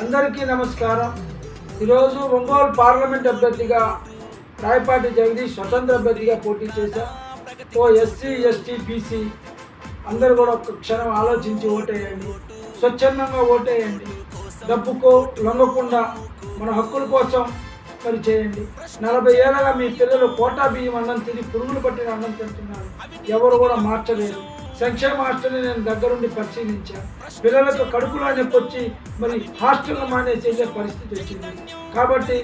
అందరికీ నమస్కారం. ఈరోజు ఒంగోలు పార్లమెంట్ అభ్యర్థిగా రాయపాటి జగదీష్ స్వతంత్ర అభ్యర్థిగా పోటీ చేశా. ఓ ఎస్సీ ఎస్టీ బీసీ అందరూ కూడా ఒక క్షణం ఆలోచించి ఓటేయండి. స్వచ్ఛందంగా ఓటేయండి. డబ్బుకో లొంగకుండా మన హక్కుల కోసం మరి చేయండి. నలభై ఏళ్ళగా మీ పిల్లలు కోటా బియ్యం అన్నం తిని పురుగులు పట్టిన అన్నం తింటున్నారు. ఎవరు కూడా మార్చలేరు. సంక్షేమ హాస్టల్ని నేను దగ్గరుండి పరిశీలించాను పిల్లలకు కడుపులో నొప్పొచ్చి మరి హాస్టల్ మానేసేసే పరిస్థితి వచ్చింది. కాబట్టి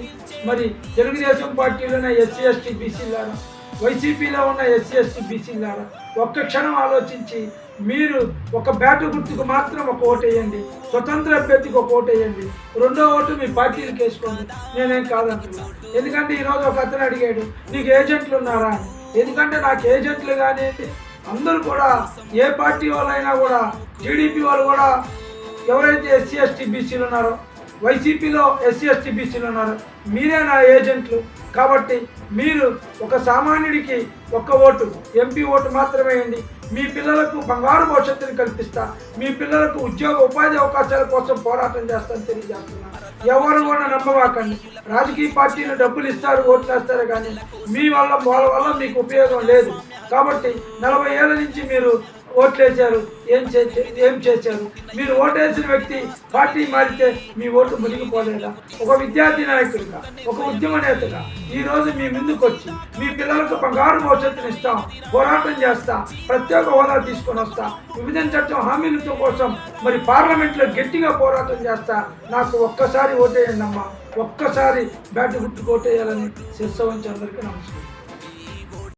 మరి తెలుగుదేశం పార్టీలోనే ఎస్సీ ఎస్టీ బీసీలారా వైసీపీలో ఉన్న ఎస్సీ ఎస్టీ బీసీలారా ఒక్క క్షణం ఆలోచించి మీరు ఒక బ్యాట్ గుర్తుకు మాత్రం ఒక ఓటు వేయండి. స్వతంత్ర అభ్యర్థికి ఒక ఓటు వేయండి. రెండో ఓటు మీ పార్టీలకు వేసుకోండి. నేనేం కాదంటున్నా. ఎందుకంటే ఈరోజు ఒక అతను అడిగాడు నీకు ఏజెంట్లు ఉన్నారా? ఎందుకంటే నాకు ఏజెంట్లు కానీ అందరూ కూడా ఏ పార్టీ వాళ్ళైనా కూడా టీడీపీ వాళ్ళు కూడా ఎవరైతే ఎస్సీ ఎస్టీ బీసీలు ఉన్నారో వైసీపీలో ఎస్సీ ఎస్టీ బీసీలు ఉన్నారు మీరే నా ఏజెంట్లు కాబట్టి మీరు ఒక సామాన్యుడికి ఒక్క ఓటు ఎంపీ ఓటు మాత్రమే వేయండి. మీ పిల్లలకు బంగారు భవిష్యత్తుని కల్పిస్తా. మీ పిల్లలకు ఉద్యోగ ఉపాధి అవకాశాల కోసం పోరాటం చేస్తాను తెలియజేస్తున్నా. ఎవరు కూడా నమ్మవాకండి రాజకీయ పార్టీలు డబ్బులు ఇస్తారు ఓట్లు వేస్తారు కానీ మీ వల్ల వాళ్ళ వల్ల మీకు ఉపయోగం లేదు. కాబట్టి నలభై ఏళ్ళ నుంచి మీరు ఓట్లేశారు. ఏం చేసే ఏం చేశారు? మీరు ఓటేసిన వ్యక్తి పార్టీ మారితే మీ ఓటు మునిగిపోలేదా? ఒక విద్యార్థి నాయకుడిగా ఒక ఉద్యమ నేతగా ఈ రోజు మీ ముందుకు వచ్చి మీ పిల్లలకు బంగారు భవిష్యత్తుని ఇస్తాం పోరాటం చేస్తా ప్రత్యేక హోదా తీసుకొని వస్తా విభజన చట్టం హామీలతో కోసం మరి పార్లమెంట్లో గట్టిగా పోరాటం చేస్తా నాకు ఒక్కసారి ఓటేయండి అమ్మా. ఒక్కసారి బ్యాట్ గుర్తుకు ఓటేయాలని శిర్సవంచి అందరికీ నమస్కారం.